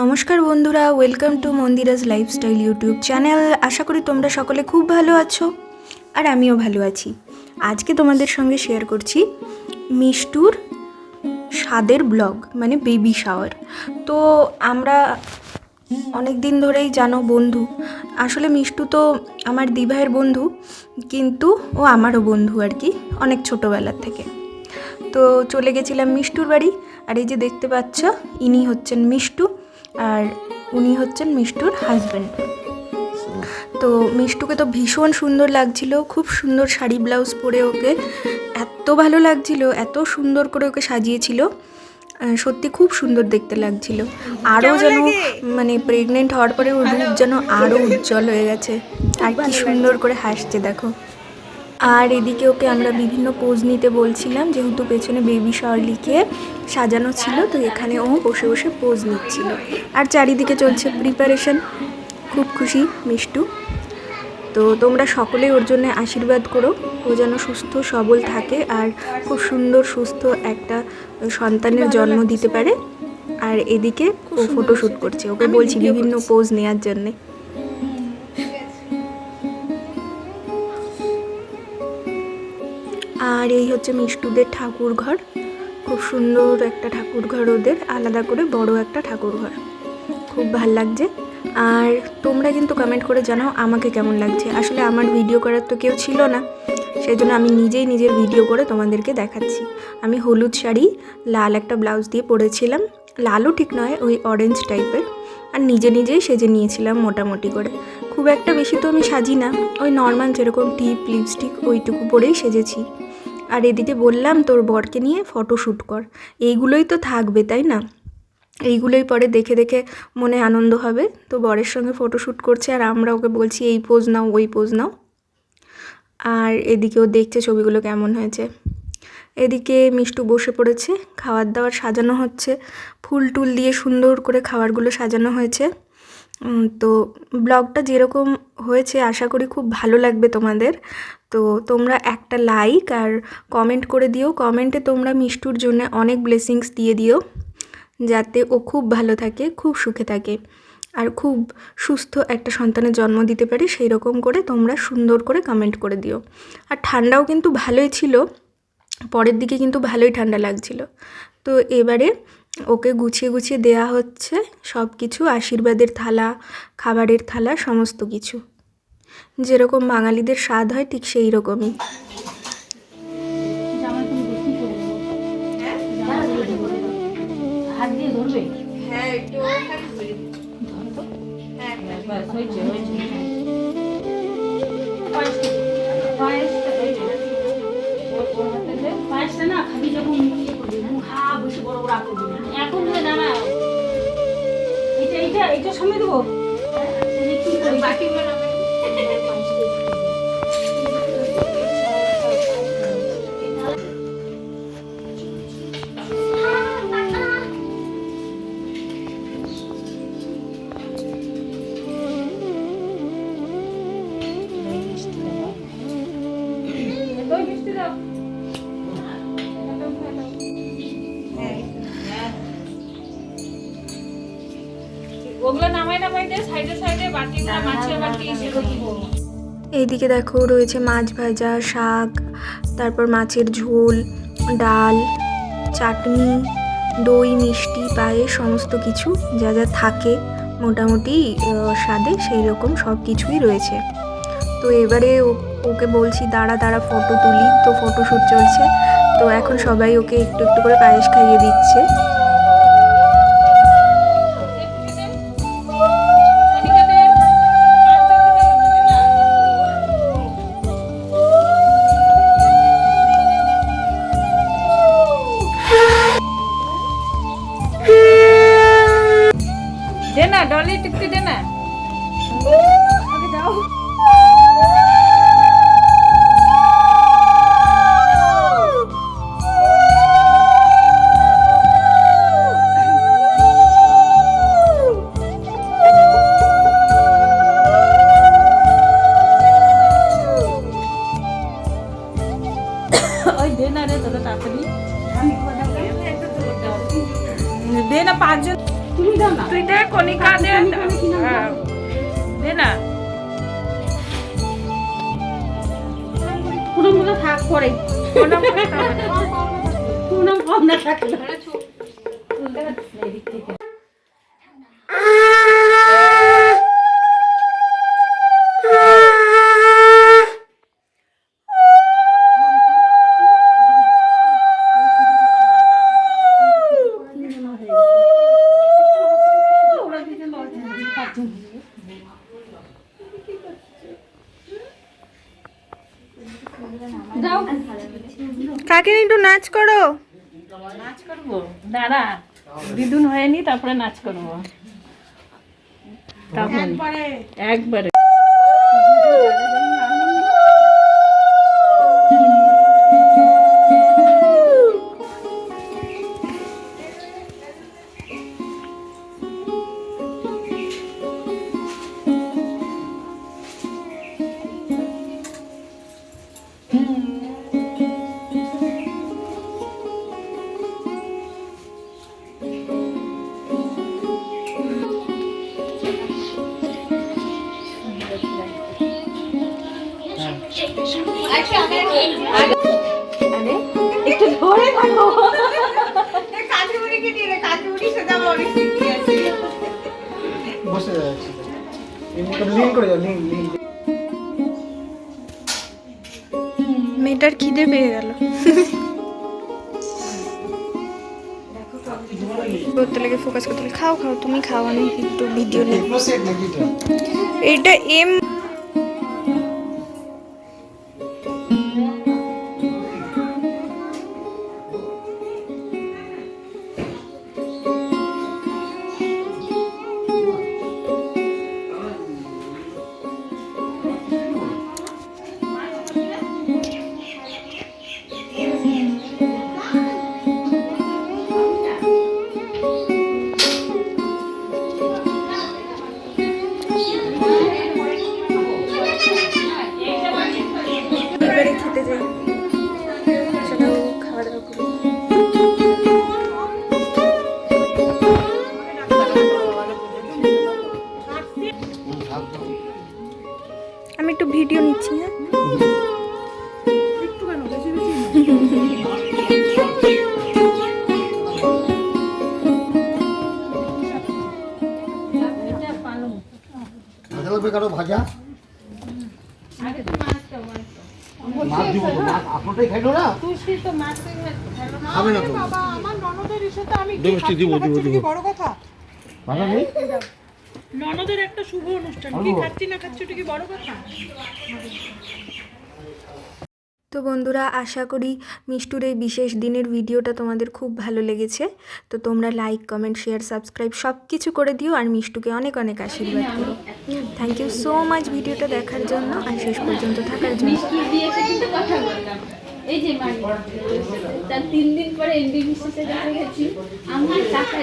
নমস্কার বন্ধুরা welcome to Mandira's lifestyle YouTube channel আশা করি তোমরা সকলে খুব ভালো আছো আর আমিও ভালো আছি। আজকে তোমাদের সঙ্গে শেয়ার করছি মিষ্টুর স্বাদের ব্লগ মানে বেবি শাওয়ার তো আমরা অনেক দিন ধরেই জানো বন্ধু, আসলে মিষ্টু তো আমার দিভাইয়ের বন্ধু, কিন্তু ও আমারও বন্ধু আর কি, অনেক ছোটোবেলার থেকে। তো চলে গেছিলাম মিষ্টুর বাড়ি, আর এই যে দেখতে পাচ্ছ, ইনি হচ্ছেন মিষ্টু। আর উনি হচ্ছেন মিষ্টুর হাজব্যান্ড তো মিষ্টুকে তো ভীষণ সুন্দর লাগছিল খুব সুন্দর শাড়ি ব্লাউজ পরে ওকে এত ভালো লাগছিল এত সুন্দর করে ওকে সাজিয়েছিল সত্যি খুব সুন্দর দেখতে লাগছিল। আরও যেন মানে প্রেগনেন্ট হওয়ার পরে ওর রূপ যেন আরও উজ্জ্বল হয়ে গেছে। আর কি সুন্দর করে হাসছে দেখো। আর এদিকে ওকে আমরা বিভিন্ন পোজ নিতে বলছিলাম যেহেতু পেছনে বেবি শাওয়ার লিখে সাজানো ছিল তো এখানে ও বসে বসে পোজ নিচ্ছিল। আর চারিদিকে চলছে প্রিপারেশন খুব খুশি মিষ্টু। তো তোমরা সকলেই ওর জন্য আশীর্বাদ করো। ও যেন সুস্থ সবল থাকে আর খুব সুন্দর সুস্থ একটা সন্তানের জন্ম দিতে পারে। আর এদিকে ও ফটোশ্যুট করছে। ওকে বলছি বিভিন্ন পোজ নেওয়ার জন্যে। আর এই হচ্ছে মিষ্টুদের ঠাকুর ঘর খুব সুন্দর একটা ঠাকুর ঘর ওদের, আলাদা করে বড় একটা ঠাকুর ঘর খুব ভালো লাগছে। আর তোমরা কিন্তু কমেন্ট করে জানাও আমাকে কেমন লাগছে। আসলে আমার ভিডিও করার তো কেউ ছিল না সেই জন্য আমি নিজেই নিজের ভিডিও করে তোমাদেরকে দেখাচ্ছি। আমি হলুদ শাড়ি, লাল একটা ব্লাউজ দিয়ে পরেছিলাম। লালও ঠিক নয়, ওই অরেঞ্জ টাইপের আর নিজে নিজেই সেজে নিয়েছিলাম মোটামুটি করে। খুব একটা বেশি তো আমি সাজি না, ওই নর্মাল যেরকম টিপ লিপস্টিক ওইটুকু পরেই সেজেছি। আর এদিকে বললাম, তোর বরকে নিয়ে ফটো শ্যুট কর। এইগুলোই তো থাকবে, তাই না? এইগুলোই পরে দেখে দেখে মনে আনন্দ হবে। তো বরের সঙ্গে ফটো শ্যুট করছে আর আমরা ওকে বলছি, এই পোজ নাও, ওই পোজ নাও। আর এদিকেও দেখছে ছবিগুলো কেমন হয়েছে। এদিকে মিষ্টু বসে পড়েছে খাবার দাবার সাজানো হচ্ছে। ফুল টুল দিয়ে সুন্দর করে খাবারগুলো সাজানো হয়েছে। তো ব্লগটা যেরকম হয়েছে, আশা করি খুব ভালো লাগবে তোমাদের। তো তোমরা একটা লাইক আর কমেন্ট করে দিও। কমেন্টে তোমরা মিষ্টুর জন্য অনেক ব্লেসিংস দিয়ে দিও, যাতে ও খুব ভালো থাকে, খুব সুখে থাকে আর খুব সুস্থ একটা সন্তানের জন্ম দিতে পারে সেই রকম করে তোমরা সুন্দর করে কমেন্ট করে দিও। আর ঠান্ডাও কিন্তু ভালোই ছিল, পরের দিকে কিন্তু ভালোই ঠান্ডা লাগছিল। তো এবারে ওকে গুছিয়ে গুছিয়ে দেয়া হচ্ছে সব কিছু আশীর্বাদের থালা, খাবারের থালা, সমস্ত কিছু। যেরকম বাঙালিদের স্বাদ হয় ঠিক সেই রকমই। হ্যাঁ হ্যাঁ যে, ইয়ে দাঁড়া এইটা সময় দেবো এই যে কি করি বাটি And ওগুলো নামাই নামাই দে সাইডে সাইডে বাটি মাছের বাটি সেরকম এইদিকে দেখো রয়েছে মাছ ভাজা শাক তারপর মাছের ঝোল ডাল চাটনি দই মিষ্টি পায়েস সমস্ত কিছু যা যা থাকে মোটামুটি স্বাদে সেই রকম সব কিছুই রয়েছে। তো এবারে ও- ওকে বলছি দাঁড়া দাঁড়া ফটো তুলি। তো ফটোশ্যুট চলছে। তো এখন সবাই ওকে একটু একটু করে পায়েস খাইয়ে দিচ্ছে। দে না ডলি টিপতে দে না আগে দাও ওই দে না রে তোকে তাড়াতাড়ি। দে না পাঁচজন। তুমি দাও না তুই দে। কণিকা দে হ্যাঁ, দে না। মতো থাক। পুরো। কম না থাকলে। কাকিনি একটু নাচ করো। নাচ করব? দাঁড়া দিদুন হয়নি তারপরে নাচ করব। একবারে। একটু করে যাও মেয়েটার খিদে পেয়ে গেল। করতে লাগে ফোকাস করতে লেগে। খাও খাও তুমি খাও আমি একটু ভিডিও নিই এটা? এইটা এম ভাজা কারও ভাজা? মাছ দিব তো মাছ। আপনারটাই খাইলো না? খাবে না তো। দেবশ্রী দিব দিব দিব। ভাজা নেই? ননদের একটা শুভ অনুষ্ঠান। কি খাচ্ছি না খাচ্ছি ওটা কি বড় কথা? তো বন্ধুরা আশা করি মিষ্টুর এই বিশেষ দিনের ভিডিওটা তোমাদের খুব ভালো লেগেছে। তো তোমরা লাইক কমেন্ট শেয়ার সাবস্ক্রাইব সব কিছু করে দিও আর মিষ্টুকে অনেক অনেক আশীর্বাদ করো। থ্যাংক ইউ সো মাচ ভিডিওটা দেখার জন্য আর শেষ পর্যন্ত থাকার জন্য। এই যে তার তিন দিন পরে এনডি বিশেষে দেখা গেছি। আমার টাকা